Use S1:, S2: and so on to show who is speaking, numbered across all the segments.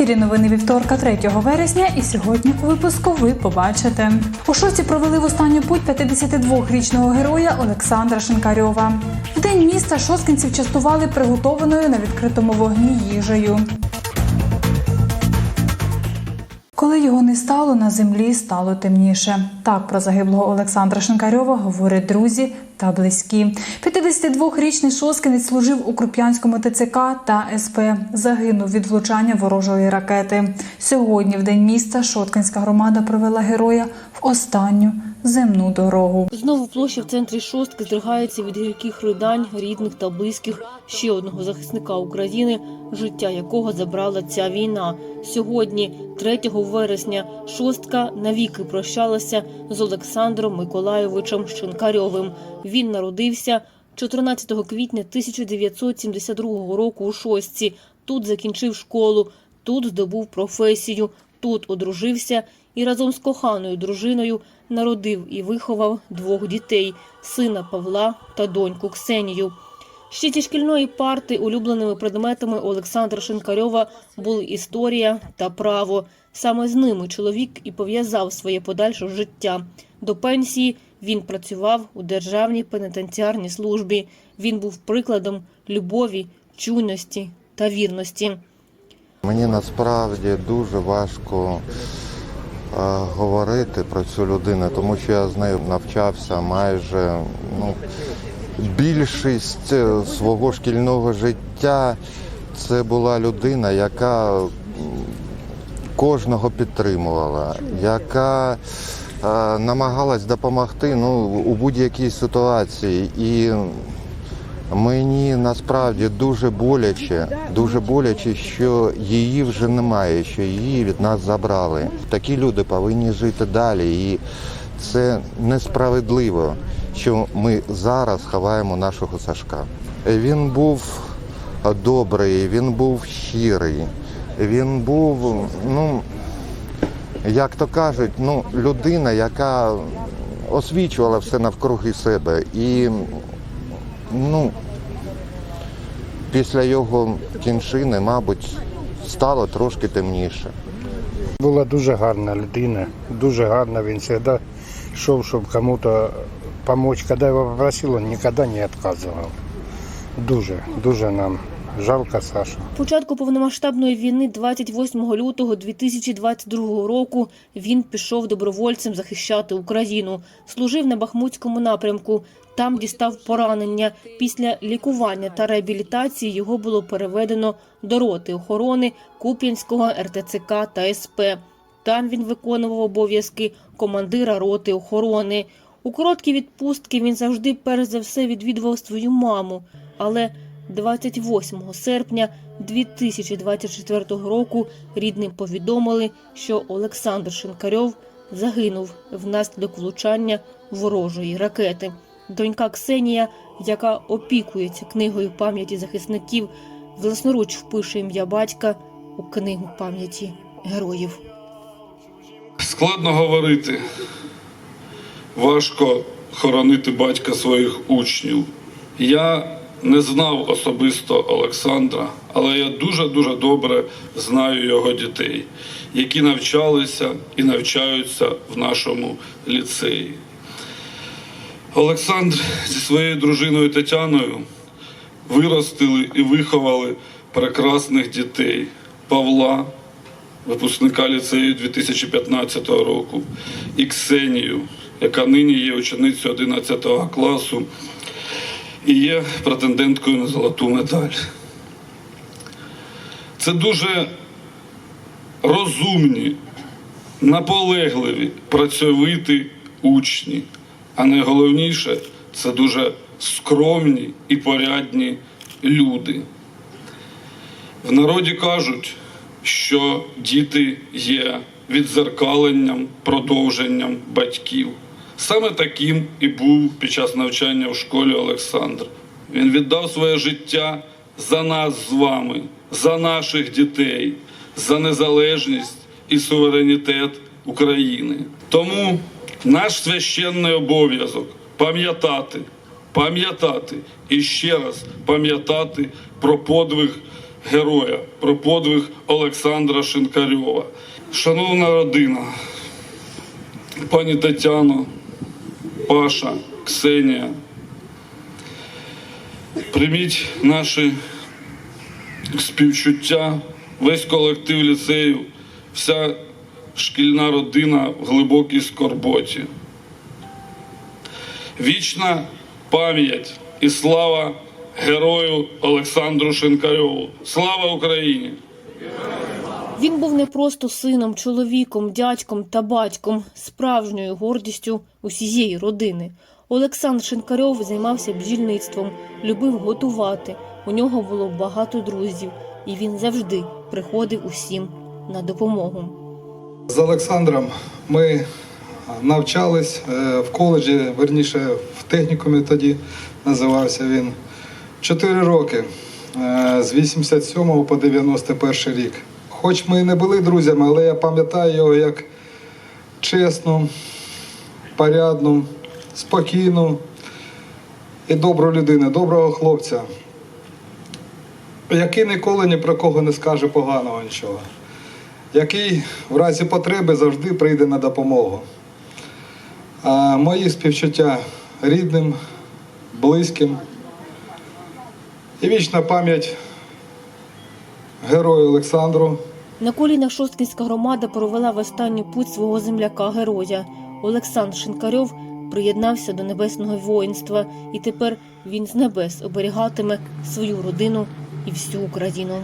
S1: ефірі новини вівторка 3 вересня. І сьогодні у випуску ви побачите. У шості провели в останню путь 52-річного героя Олександра Шинкарьова. В день міста шосткинців частували приготованою на відкритому вогні їжею. Коли його не стало, на землі стало темніше. Так про загиблого Олександра Шинкарьова говорять друзі та близькі. 52-річний Шоскинець служив у Круп'янському ТЦК та СП. Загинув від влучання ворожої ракети. Сьогодні, в день міста, Шоткинська громада провела героя в останню земну дорогу.
S2: Знову площа в центрі шостки здригається від гірких ридань рідних та близьких ще одного захисника України, життя якого забрала ця війна. Сьогодні, 3 вересня, шостка навіки прощалася з Олександром Миколайовичем Шинкарьовим. Він народився 14 квітня 1972 року у шостці. Тут закінчив школу, тут здобув професію, тут одружився і разом з коханою дружиною народив і виховав двох дітей сина Павла та доньку Ксенію. Ще зі шкільної парти улюбленими предметами Олександра Шинкарьова були історія та право. Саме з ними чоловік і пов'язав своє подальше життя. До пенсії він працював у державній пенітенціарній службі. Він був прикладом любові, чуйності та вірності.
S3: Мені насправді дуже важко говорити про цю людину, тому що я з нею навчався майже ну, більшість е, свого шкільного життя. Це була людина, яка кожного підтримувала, яка е, намагалась допомогти ну, у будь-якій ситуації. І Мені насправді дуже боляче, дуже боляче, що її вже немає, що її від нас забрали. Такі люди повинні жити далі, і це несправедливо, що ми зараз ховаємо нашого Сашка. Він був добрий, він був щирий, він був, ну як то кажуть, ну людина, яка освічувала все навкруги себе і Ну, після його кінчини, мабуть, стало трошки темніше.
S4: Була дуже гарна людина, дуже гарна. Він завжди йшов, щоб кому-то допомогти. Коли його попросили, ніколи не відказував. Дуже, дуже нам жалко Сашу.
S2: Початку повномасштабної війни 28 лютого 2022 року він пішов добровольцем захищати Україну. Служив на Бахмутському напрямку. Там дістав поранення. Після лікування та реабілітації його було переведено до роти охорони Куп'янського РТЦК та СП. Там він виконував обов'язки командира роти охорони. У короткі відпустки він завжди перш за все відвідував свою маму. Але 28 серпня 2024 року рідним повідомили, що Олександр Шинкарьов загинув внаслідок влучання ворожої ракети. Донька Ксенія, яка опікується книгою пам'яті захисників, власноруч впише ім'я батька у книгу пам'яті героїв.
S5: Складно говорити. Важко хоронити батька своїх учнів. Я не знав особисто Олександра, але я дуже-дуже добре знаю його дітей, які навчалися і навчаються в нашому ліцеї. Олександр зі своєю дружиною Тетяною виростили і виховали прекрасних дітей Павла, випускника ліцею 2015 року, і Ксенію, яка нині є ученицею 11 класу і є претенденткою на золоту медаль. Це дуже розумні, наполегливі, працьовиті учні. А найголовніше це дуже скромні і порядні люди. В народі кажуть, що діти є відзеркаленням, продовженням батьків. Саме таким і був під час навчання в школі Олександр. Він віддав своє життя за нас з вами, за наших дітей, за незалежність і суверенітет України. Тому наш священний обов'язок пам'ятати, пам'ятати і ще раз пам'ятати про подвиг героя, про подвиг Олександра Шинкарьова. Шановна родина, пані Тетяно, Паша, Ксенія, прийміть наші співчуття, весь колектив ліцею, вся шкільна родина в глибокій скорботі. Вічна пам'ять і слава герою Олександру Шинкарьову. Слава Україні!
S2: Він був не просто сином, чоловіком, дядьком та батьком, справжньою гордістю усієї родини. Олександр Шинкарьов займався бджільництвом, любив готувати. У нього було багато друзів, і він завжди приходив усім на допомогу.
S6: З Олександром ми навчались е, в коледжі, верніше в технікумі тоді називався він. Чотири роки е, з 87 по 91 рік. Хоч ми і не були друзями, але я пам'ятаю його як чесну, порядну, спокійну і добру людину, доброго хлопця, який ніколи ні про кого не скаже поганого нічого який в разі потреби завжди прийде на допомогу. А мої співчуття рідним, близьким і вічна пам'ять герою Олександру.
S2: На колінах Шосткінська громада провела в останню путь свого земляка-героя. Олександр Шинкарьов приєднався до небесного воїнства, і тепер він з небес оберігатиме свою родину і всю Україну.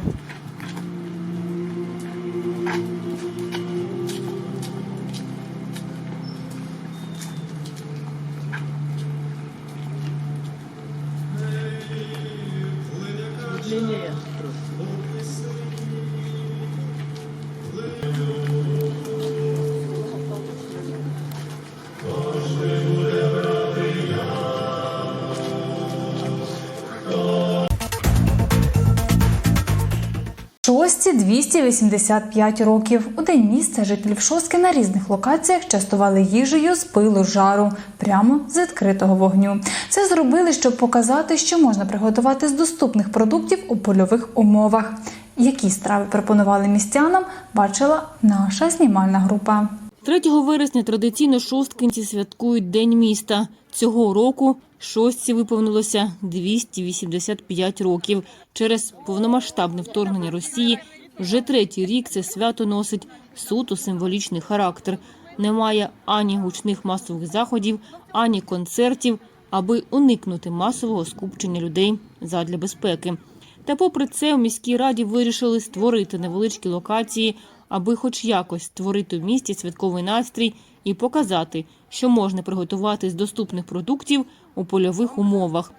S1: 285 років. У день міста жителів Шостки на різних локаціях частували їжею з пилу жару прямо з відкритого вогню. Це зробили, щоб показати, що можна приготувати з доступних продуктів у польових умовах. Які страви пропонували містянам, бачила наша знімальна група.
S2: 3 вересня традиційно шосткинці святкують День міста. Цього року шостці виповнилося 285 років. Через повномасштабне вторгнення Росії вже третій рік це свято носить суто символічний характер. Немає ані гучних масових заходів, ані концертів, аби уникнути масового скупчення людей задля безпеки. Та попри це у міській раді вирішили створити невеличкі локації, аби хоч якось створити в місті святковий настрій і показати, що можна приготувати з доступних продуктів у польових умовах.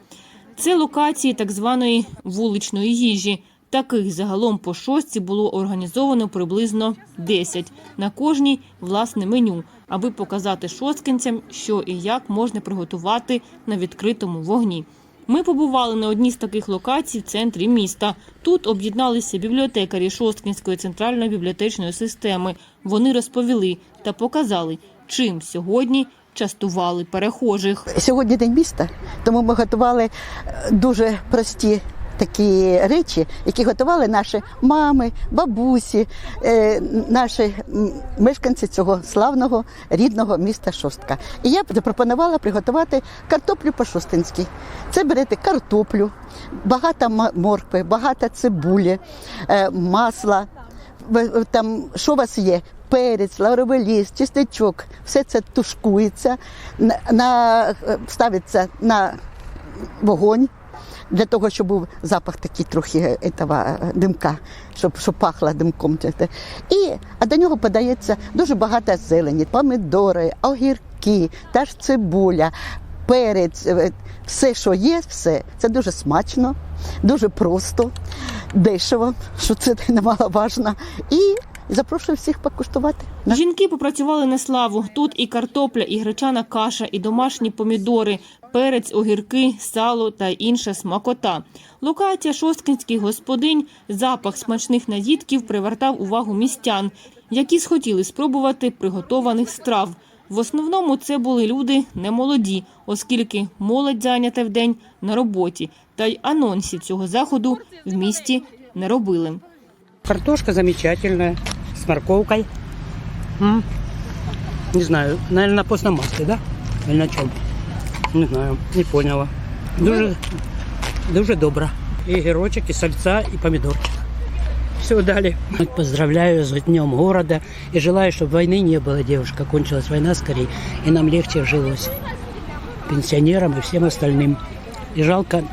S2: Це локації так званої вуличної їжі. Таких загалом по шостці було організовано приблизно 10. На кожній власне меню, аби показати шосткинцям, що і як можна приготувати на відкритому вогні. Ми побували на одній з таких локацій в центрі міста. Тут об'єдналися бібліотекарі Шосткінської центральної бібліотечної системи. Вони розповіли та показали, чим сьогодні частували перехожих.
S7: Сьогодні день міста, тому ми готували е, дуже прості такі речі, які готували наші мами, бабусі, е, наші мешканці цього славного рідного міста Шостка. І я запропонувала приготувати картоплю по-шостинськи. Це берете картоплю, багато моркви, багато цибулі, е, масла. Там що у вас є? Перець, лавровий ліст, чесничок, все це тушкується, на, на, ставиться на вогонь для того, щоб був запах такий трохи этого димка, щоб, щоб пахло димком. І а до нього подається дуже багато зелені, помідори, огірки, та ж цибуля, перець, е, все, що є, все. Це дуже смачно, дуже просто, дешево, що це немаловажно. І запрошую всіх покуштувати.
S2: Жінки попрацювали на славу. Тут і картопля, і гречана каша, і домашні помідори, перець, огірки, сало та інша смакота. Локація шосткінських господинь, запах смачних наїдків привертав увагу містян, які схотіли спробувати приготованих страв. В основному це були люди немолоді, оскільки молодь зайнята вдень на роботі, та й анонсів цього заходу в місті не робили.
S8: Картошка замечательная, с морковкой. М, Не знаю, наверное, на постном масле, да? Или на чем? Не знаю, не поняла. Дуже, дуже добра. И герочек, и сальца, и помидорчик. Все дали. Поздравляю с Днем города и желаю, чтобы войны не было, девушка. Кончилась война скорее, и нам легче жилось. Пенсионерам и всем остальным. И жалко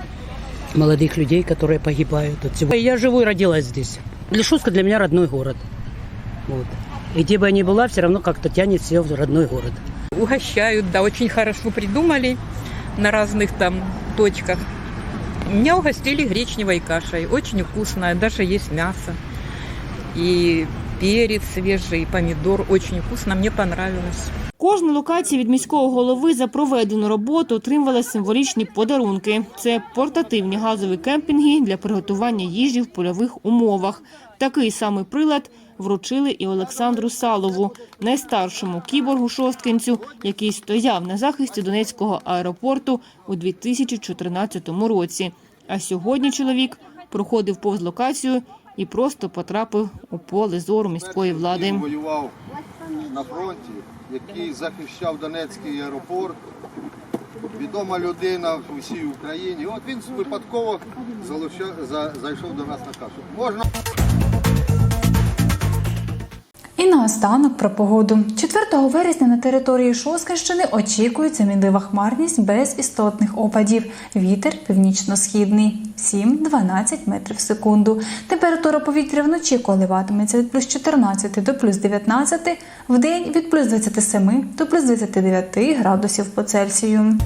S8: молодых людей, которые погибают от всего. Я живу и родилась здесь. Лешуска для меня родной город. Вот. И где бы я ни была, все равно как-то тянет все в родной город.
S9: Угощают, да, очень хорошо придумали на разных там точках. Меня угостили гречневой кашей, очень вкусная, даже есть мясо. И перец свежий, и помидор, очень вкусно, мне понравилось.
S2: Кожна локація від міського голови за проведену роботу отримувала символічні подарунки. Це портативні газові кемпінги для приготування їжі в польових умовах. Такий самий прилад вручили і Олександру Салову, найстаршому кіборгу шосткинцю, який стояв на захисті Донецького аеропорту у 2014 році. А сьогодні чоловік проходив повз локацію і просто потрапив у поле зору міської влади.
S10: Воював на фронті, який захищав Донецький аеропорт. Відома людина в усій Україні. От він випадково залуча- за- зайшов до нас на кашу. Можна
S1: наостанок про погоду. 4 вересня на території Шоскинщини очікується мінлива хмарність без істотних опадів. Вітер північно-східний 7-12 метрів в секунду. Температура повітря вночі коливатиметься від плюс 14 до плюс 19, вдень від плюс 27 до плюс 29 градусів по Цельсію.